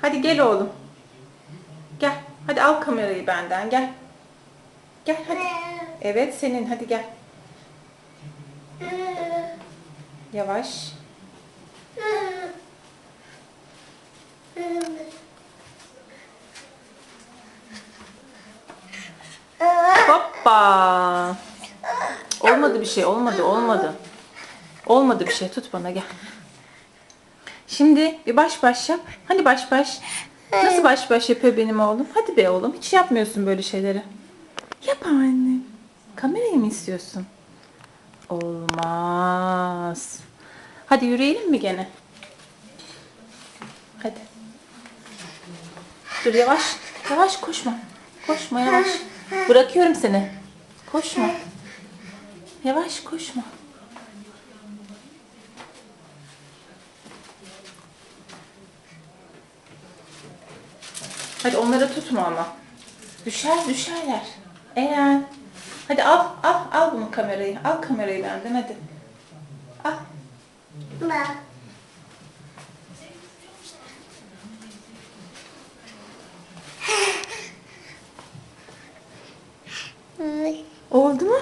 Hadi gel oğlum. Gel. Hadi al kamerayı benden gel. Gel hadi. Evet senin hadi gel. Yavaş. Hoppa. Olmadı bir şey olmadı olmadı. Olmadı bir şey tut bana gel. Şimdi bir baş baş yap. Hadi baş baş. Nasıl baş baş yapıyor benim oğlum? Hadi be oğlum hiç yapmıyorsun böyle şeyleri. Yap annem. Kamerayı mı istiyorsun? Olmaz. Hadi yürüyelim mi gene? Hadi. Dur yavaş. Yavaş koşma. Koşma yavaş. Bırakıyorum seni. Koşma. Yavaş koşma. Hadi onları tutma ama. Düşer düşerler. Eren. Hadi al al al bunu kamerayı. Al kamerayı benden hadi. Al. Oldu mu?